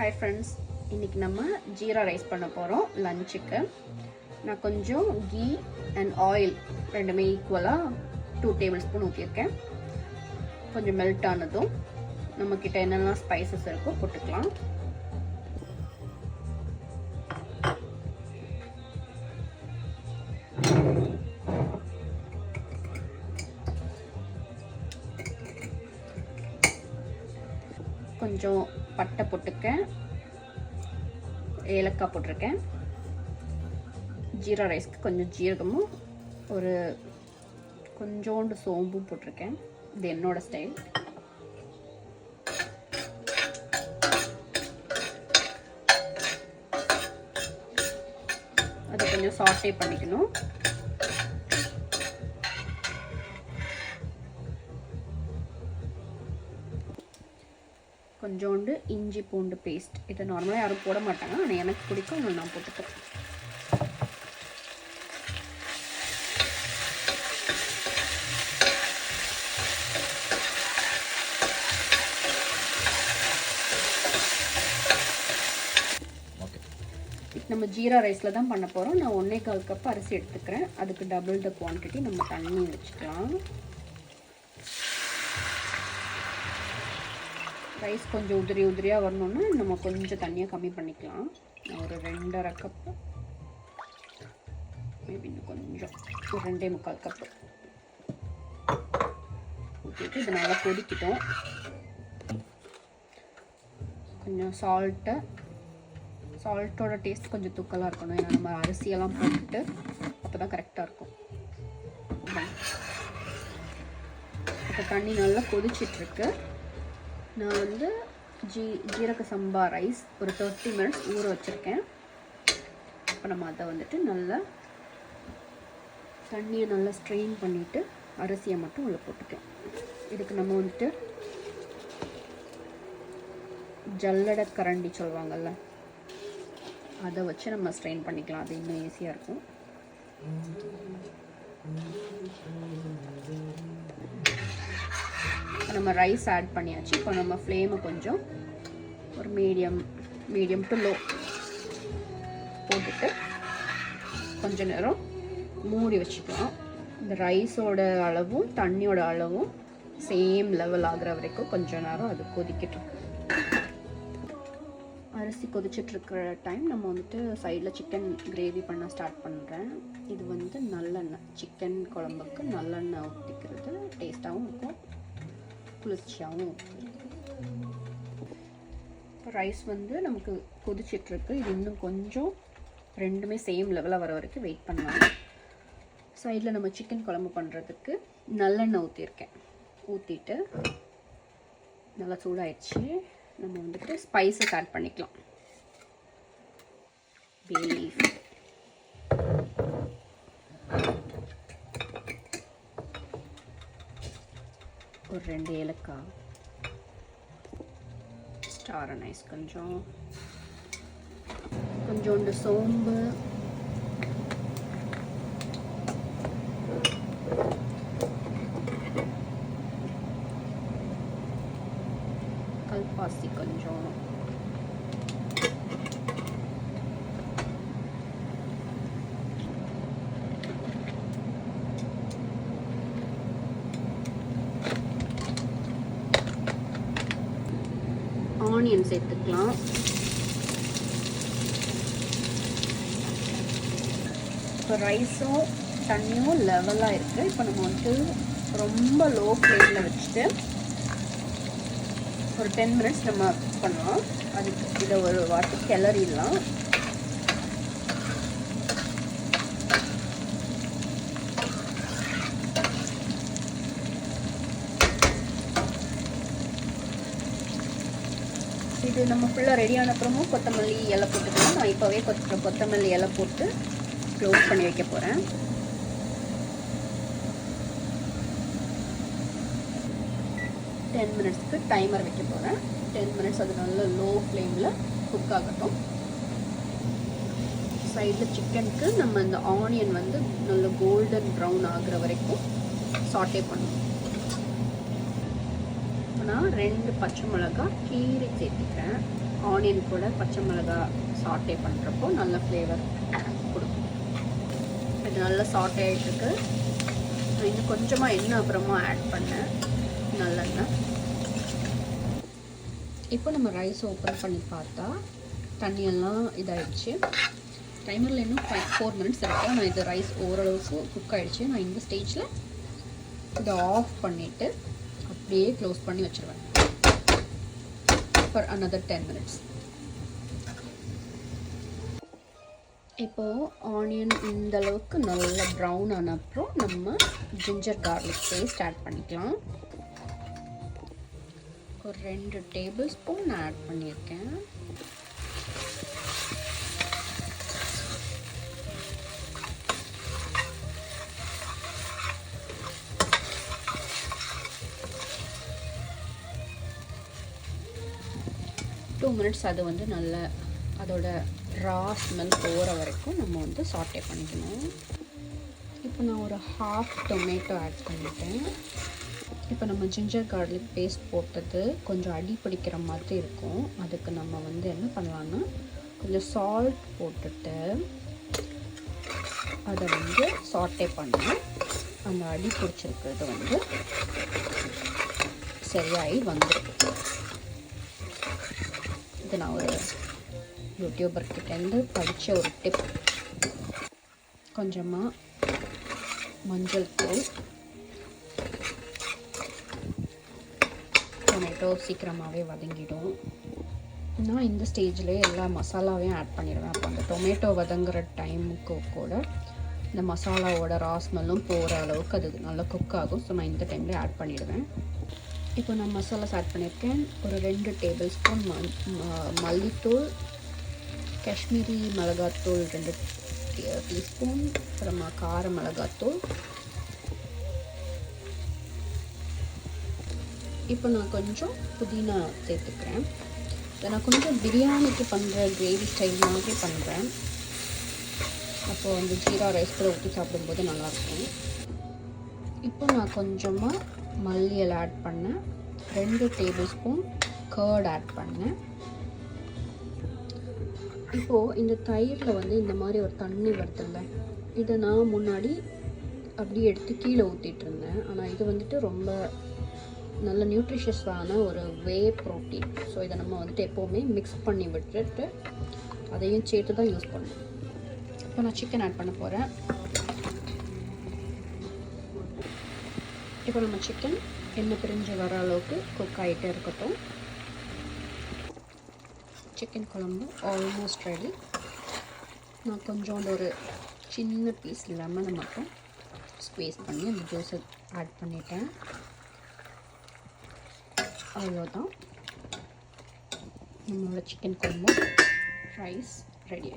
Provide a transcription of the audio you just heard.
Hi friends இன்றைக்கி நம்ம jeera rice பண்ண போகிறோம் லஞ்சுக்கு நான் கொஞ்சம் கீ அண்ட் ஆயில் ரெண்டுமே ஈக்குவலாக டூ டேபிள் ஸ்பூன் ஊற்றியிருக்கேன் கொஞ்சம் மெல்ட் ஆனதும் நம்மக்கிட்ட என்னெல்லாம் ஸ்பைசஸ் இருக்கோ போட்டுக்கலாம். கொஞ்சம் பட்டை போட்டுக்கேன் ஏலக்காய் போட்டிருக்கேன். ஜீரா ரைஸ்க்கு கொஞ்சம் ஜீரகமும் ஒரு கொஞ்சோண்டு சோம்பும் போட்டிருக்கேன். இது என்னோடய ஸ்டைல் அதை கொஞ்சம் சாட்டே பண்ணிக்கணும். கொஞ்சோண்டு இஞ்சி பூண்டு பேஸ்ட் இதை நார்மலாக யாரும் போட மாட்டாங்க. ஆனால் எனக்கு பிடிக்கும். ஒன்று நான் போட்டுக்கிறேன். நம்ம ஜீரா ரைஸில் தான் பண்ண போகிறோம் நான் ஒன்றே கால் கப் அரிசி எடுத்துக்கிறேன். அதுக்கு டபுள் த குவான்டிட்டி நம்ம தண்ணி வச்சுக்கலாம். ரைஸ் கொஞ்சம் உதிரி உதிரியாக வரணுன்னா நம்ம கொஞ்சம் தண்ணியாக கம்மி பண்ணிக்கலாம். ஒரு ரெண்டரை கப்பு மேபி இன்னும் கொஞ்சம். ஒரு ரெண்டே முக்கால் கப்பு ஊற்றிட்டு இது நல்லா கொதிக்கிட்டோம். கொஞ்சம் சால்ட்டை சால்ட்டோட டேஸ்ட் கொஞ்சம் தூக்கலாக இருக்கணும். ஏன்னா நம்ம அரிசியெல்லாம் போட்டுட்டு அப்போ தான் கரெக்டாக இருக்கும். இப்போ தண்ணி நல்லா கொதிச்சிட்ருக்கு நான் வந்து ஜீ ஜீரக சம்பா ரைஸ் ஒரு தேர்ட்டி மினிட்ஸ் ஊற வச்சுருக்கேன். இப்போ நம்ம அதை வந்துட்டு நல்லா தண்ணியை நல்லா ஸ்ட்ரெயின் பண்ணிவிட்டு அரிசியை மட்டும் உள்ளே போட்டுக்கேன் இதுக்கு நம்ம வந்துட்டு ஜல்லடை கரண்டி சொல்லுவாங்கள்ல அதை வச்சு நம்ம ஸ்ட்ரெயின் பண்ணிக்கலாம். அது இன்னும் ஈஸியாக இருக்கும். நம்ம ரைஸ் ஆட் பண்ணியாச்சு. இப்போ நம்ம ஃப்ளேமை கொஞ்சம் ஒரு மீடியம் மீடியம் டு லோ போட்டுட்டு கொஞ்ச நேரம் மூடி வச்சுக்கலாம். இந்த ரைஸோட அளவும் தண்ணியோட அளவும் சேம் லெவல் ஆகிற வரைக்கும் கொஞ்ச நேரம் அது கொதிக்கட்டும். அரிசி கொதிச்சிட்ருக்கிற டைம் நம்ம வந்துட்டு சைடில் சிக்கன் கிரேவி பண்ண ஸ்டார்ட் பண்ணுறேன் இது வந்து நல்லெண்ணெய். சிக்கன் குழம்புக்கு நல்லெண்ணெய் ஊற்றிக்கிறது டேஸ்ட்டாகவும் இருக்கும். குளிர்ச்சியாகவும் ரைஸ் வந்து நமக்கு கொதிச்சிட்ருக்கு. இது இன்னும் கொஞ்சம் ரெண்டுமே சேம் லெவலாக வர வரைக்கும் வெயிட் பண்ணலாம். சைடில் நம்ம சிக்கன் குழம்பு பண்ணுறதுக்கு நல்லெண்ணெய் ஊற்றிருக்கேன் ஊற்றிட்டு நல்லா சூடாயிடுச்சு. நம்ம வந்துட்டு ஸ்பைசஸ் ஆட் பண்ணிக்கலாம். பேலீஃப் ஒரு ரெண்டு ஏலக்காய். ஸ்டார் நைஸ் கொஞ்சம். கொஞ்சோண்டு சோம்பு. கல்பாசி கொஞ்சம் ஆனியன் சேர்த்துக்கலாம் இப்போ ரைஸும் தண்ணியும் லெவலாக இருக்குது இப்போ நம்ம வந்துட்டு ரொம்ப லோ ஃப்ளேமில் வச்சுட்டு ஒரு டென் மினிட்ஸ் நம்ம பண்ணலாம். அதுக்கு இதை ஒரு வாட்டி கிளறிடலாம். இது நம்ம ஃபுல்லாக ரெடியான அப்புறமும் கொத்தமல்லி இலை போட்டுக்கலாம். நான் இப்போவே கொத்த கொத்தமல்லி இலை போட்டு க்ளோஸ் பண்ணி வைக்க போகிறேன் டென் மினிட்ஸ்க்கு டைமர் வைக்க போகிறேன் டென் மினிட்ஸ் அது நல்ல லோ ஃப்ளேமில் குக் ஆகட்டும். சைடில் சிக்கனுக்கு நம்ம இந்த ஆனியன் வந்து நல்ல கோல்டன் ப்ரௌன் ஆகிற வரைக்கும் சாட்டே பண்ணணும். நான் ரெண்டு பச்சை மிளகாய் கீரை சேர்த்துக்கிறேன். ஆனியன் கூட பச்சை மிளகாய் சாட்டே பண்ணுறப்போ நல்ல ஃப்ளேவர் கொடுக்கும். இது நல்லா சாட்டே ஆகிட்டுருக்கு இன்னும் கொஞ்சமாக எண்ணெய் அப்புறமா ஆட் பண்ணேன். நல்லெண்ணெய். இப்போ நம்ம ரைஸ் ஓப்பன் பண்ணி பார்த்தா தண்ணியெல்லாம் இதாகிடுச்சு டைமரில் இன்னும் ஃபைவ் ஃபோர் மினிட்ஸ் இருக்குது நான் இது ரைஸ் ஓரளவுக்கு குக் ஆகிடுச்சு நான் இந்த ஸ்டேஜில் இதை ஆஃப் பண்ணிவிட்டு அப்படியே க்ளோஸ் பண்ணி வச்சுருவேன். ஃபார் அனதர் டென் மினிட்ஸ் இப்போது ஆனியன் இந்த அளவுக்கு நல்லா ப்ரௌன் ஆன அப்புறம் நம்ம ஜிஞ்சர் கார்லிக் பேஸ்ட் ஆட் பண்ணிக்கலாம். ஒரு ரெண்டு டேபிள் ஸ்பூன் ஆட் பண்ணியிருக்கேன். டூ மினிட்ஸ் அது வந்து நல்ல அதோட ரா ஸ்மெல் போகிற வரைக்கும் நம்ம வந்து சாட்டே பண்ணிக்கணும். இப்போ நான் ஒரு ஹாஃப் டொமேட்டோ ஆட் பண்ணிட்டேன். இப்போ நம்ம ஜிஞ்சர் கார்லிக் பேஸ்ட் போட்டது கொஞ்சம் அடி பிடிக்கிற மாதிரி இருக்கும். அதுக்கு நம்ம வந்து என்ன பண்ணலான்னா கொஞ்சம் சால்ட் போட்டுட்டு அதை வந்து சாட்டே பண்ணேன் அந்த அடி பிடிச்சிருக்கிறது வந்து சரியாகி வந்துருக்கு இது நான் ஒரு யூடியூபர்கிட்டேருந்து படித்த ஒரு டிப் கொஞ்சமாக மஞ்சள் தூள் டொமேட்டோ சீக்கிரமாகவே வதங்கிடும். நான் இந்த ஸ்டேஜில் எல்லா மசாலாவையும் ஆட் பண்ணிடுவேன். அப்போ அந்த டொமேட்டோ வதங்குற டைமுக்கு கூட இந்த மசாலாவோட ராஸ்மெல்லும் போகிற அளவுக்கு அது நல்லா குக் ஆகும். ஸோ நான் இந்த டைம்லேயே ஆட் பண்ணிடுவேன். இப்போ நான் மசாலாஸ் ஆட் பண்ணியிருக்கேன். ஒரு ரெண்டு டேபிள் ஸ்பூன் ம மல்லித்தூள் காஷ்மீரி மிளகாத்தூள் ரெண்டு டீஸ்பூன் அப்புறமா கார மிளகாத்தூள் இப்போ நான் கொஞ்சம் புதினா சேர்த்துக்கிறேன். இதை நான் கொஞ்சம் பிரியாணிக்கு பண்ணுற கிரேவி ஸ்டைல் மாதிரி பண்ணுறேன் அப்போது அந்த ஜீரா ரைஸ் கூட ஊற்றி சாப்பிடும்போது நல்லாயிருக்கும். இப்போ நான் கொஞ்சமாக மல்லியல் ஆட் பண்ணேன். ரெண்டு டேபிள் ஸ்பூன் கர்ட் ஆட் பண்ணேன். இப்போது இந்த தயிரில் வந்து இந்த மாதிரி ஒரு தண்ணி வருதுல்ல இதை நான் முன்னாடி அப்படியே எடுத்து கீழே ஊற்றிட்டு இருந்தேன். ஆனால் இது வந்துட்டு ரொம்ப நல்ல நியூட்ரிஷியஸான ஒரு வே ப்ரோட்டீன் ஸோ இதை நம்ம வந்துட்டு எப்போவுமே மிக்ஸ் பண்ணி விட்டுட்டு அதையும் சேர்த்து தான் யூஸ் பண்ணணும். இப்போ நான் சிக்கன் ஆட் பண்ண போகிறேன் இப்போ நம்ம சிக்கன் எண்ணெய் பிரிஞ்சு வர அளவுக்கு குக் ஆகிட்டே இருக்கட்டும். சிக்கன் குழம்பு ஆல்மோஸ்ட் ரெடி நான் கொஞ்சோண்டு ஒரு சின்ன பீஸ் லெமனை மட்டும் ஸ்பேஸ் பண்ணி அந்த ஜூஸை ஆட் பண்ணிட்டேன். அவ்வளோதான் நம்மளோட சிக்கன் குழம்பு ரைஸ் ரெடி